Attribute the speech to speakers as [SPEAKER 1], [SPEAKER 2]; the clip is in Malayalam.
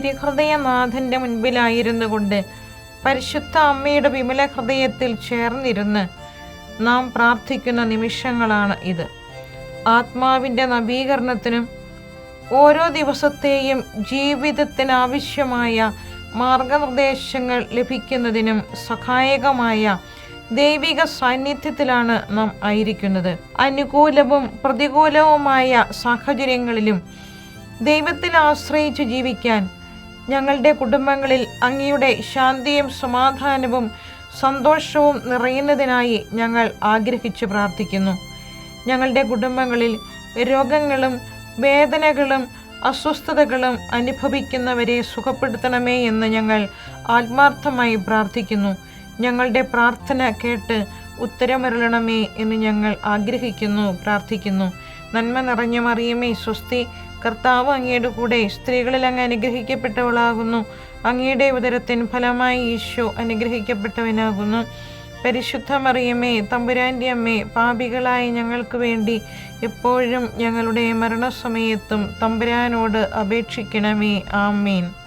[SPEAKER 1] ഹൃദയനാഥന്റെ മുൻപിലായിരുന്നു കൊണ്ട് പരിശുദ്ധ അമ്മയുടെ വിമല ഹൃദയത്തിൽ ചേർന്നിരുന്ന് നാം പ്രാർത്ഥിക്കുന്ന നിമിഷങ്ങളാണ് ഇത്. ആത്മാവിന്റെ നവീകരണത്തിനും ഓരോ ദിവസത്തെയും ജീവിതത്തിനാവശ്യമായ മാർഗനിർദ്ദേശങ്ങൾ ലഭിക്കുന്നതിനും സഹായകമായ ദൈവിക സാന്നിധ്യത്തിലാണ് നാം ആയിരിക്കുന്നത്. അനുകൂലവും പ്രതികൂലവുമായ സാഹചര്യങ്ങളിലും ദൈവത്തിൽ ആശ്രയിച്ച് ജീവിക്കാൻ ഞങ്ങളുടെ കുടുംബങ്ങളിൽ അങ്ങയുടെ ശാന്തിയും സമാധാനവും സന്തോഷവും നിറയുന്നതിനായി ഞങ്ങൾ ആഗ്രഹിച്ചു പ്രാർത്ഥിക്കുന്നു. ഞങ്ങളുടെ കുടുംബങ്ങളിൽ രോഗങ്ങളും വേദനകളും അസ്വസ്ഥതകളും അനുഭവിക്കുന്നവരെ സുഖപ്പെടുത്തണമേ എന്ന് ഞങ്ങൾ ആത്മാർത്ഥമായി പ്രാർത്ഥിക്കുന്നു. ഞങ്ങളുടെ പ്രാർത്ഥന കേട്ട് ഉത്തരമരുളണമേ എന്ന് ഞങ്ങൾ ആഗ്രഹിക്കുന്നു പ്രാർത്ഥിക്കുന്നു. നന്മ നിറഞ്ഞ മറിയമേ സ്വസ്തി കർത്താവ് അങ്ങയുടെ കൂടെ സ്ത്രീകളിൽ അങ്ങ് അനുഗ്രഹിക്കപ്പെട്ടവളാകുന്നു. അങ്ങയുടെ ഉദരത്തിൻ ഫലമായി ഈശോ അനുഗ്രഹിക്കപ്പെട്ടവനാകുന്നു. പരിശുദ്ധ മറിയമ്മേ തമ്പുരാന്റെ അമ്മേ പാപികളായ ഞങ്ങൾക്ക് വേണ്ടി എപ്പോഴും ഞങ്ങളുടെ മരണസമയത്തും തമ്പുരാനോട് അപേക്ഷിക്കണമേ. ആമീൻ.